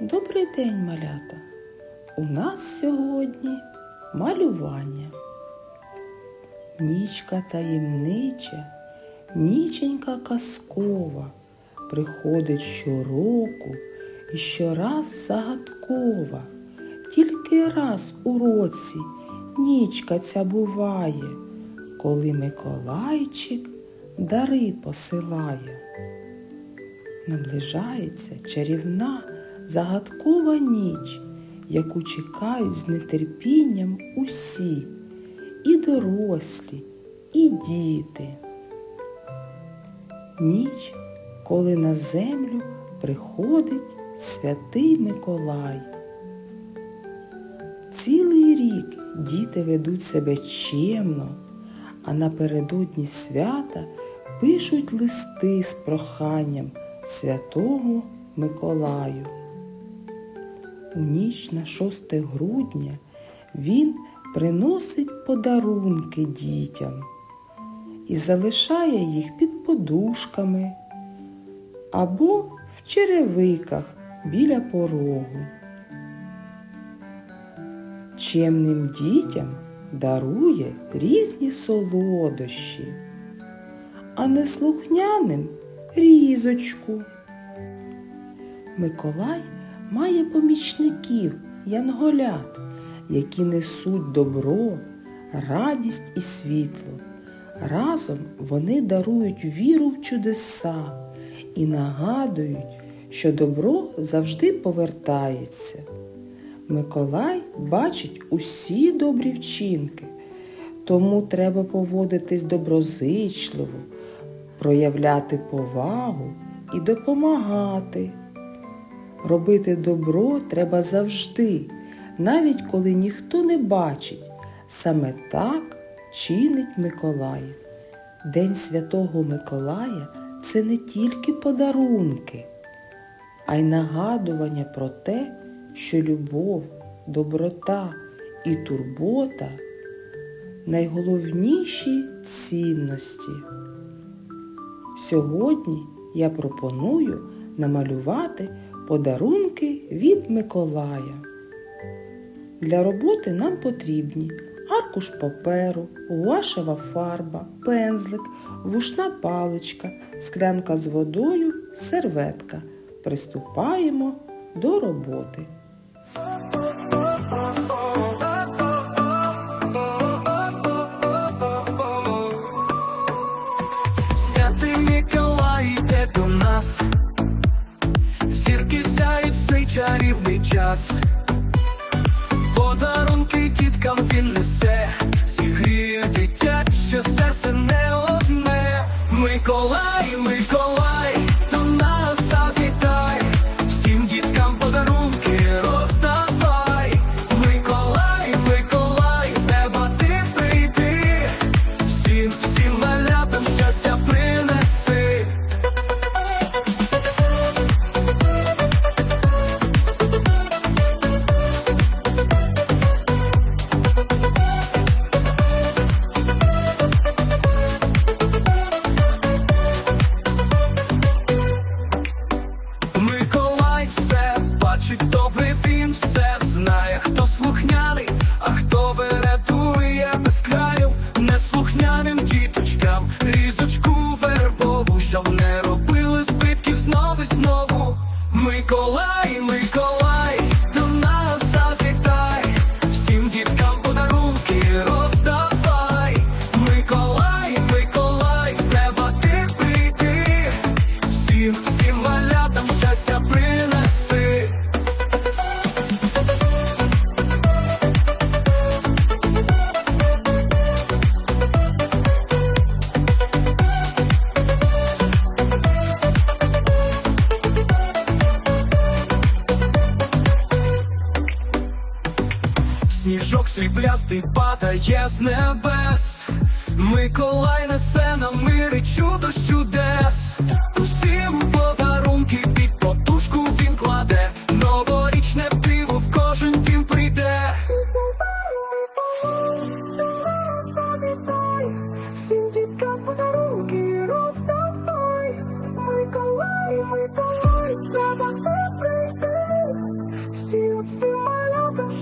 Добрий день, малята! У нас сьогодні малювання. Нічка таємнича, ніченька казкова, приходить щороку і щораз загадкова. Тільки раз у році нічка ця буває, коли Миколайчик дари посилає. Наближається чарівна загадкова ніч, яку чекають з нетерпінням усі, і дорослі, і діти. Ніч, коли на землю приходить святий Миколай. Цілий рік діти ведуть себе чемно, а напередодні свята пишуть листи з проханням святого Миколаю. У ніч на 6 грудня він приносить подарунки дітям і залишає їх під подушками або в черевиках біля порогу. Чемним дітям дарує різні солодощі, а неслухняним різочку. Миколай має помічників янголят, які несуть добро, радість і світло. Разом вони дарують віру в чудеса і нагадують, що добро завжди повертається. Миколай бачить усі добрі вчинки, тому треба поводитись доброзичливо, проявляти повагу і допомагати. Робити добро треба завжди, навіть коли ніхто не бачить. Саме так чинить Миколай. День Святого Миколая це не тільки подарунки, а й нагадування про те, що любов, доброта і турбота найголовніші цінності. Сьогодні я пропоную намалювати подарунки від Миколая. Для роботи нам потрібні аркуш паперу, гуашева фарба, пензлик, вушна паличка, склянка з водою, серветка. Приступаємо до роботи. чарівний час. слухняний, а хто вирятує без краю, неслухняним діточкам, різочку вербову, щоб не робили збитків знову і знову. Миколай, Миколай, Сніжок сріблястий падає з небес. Миколай несе нам мир і чудо чудес. Усім подарунки під потушку він кладе.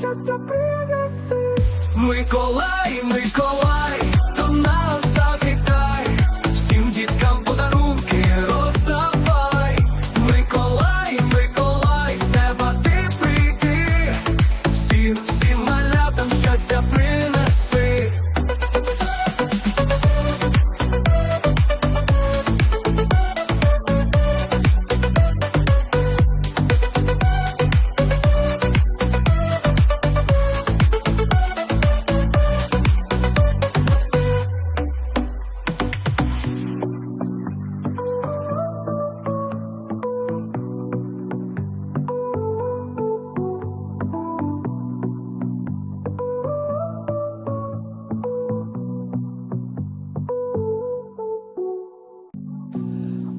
Щастя принеси. Миколай, Миколай,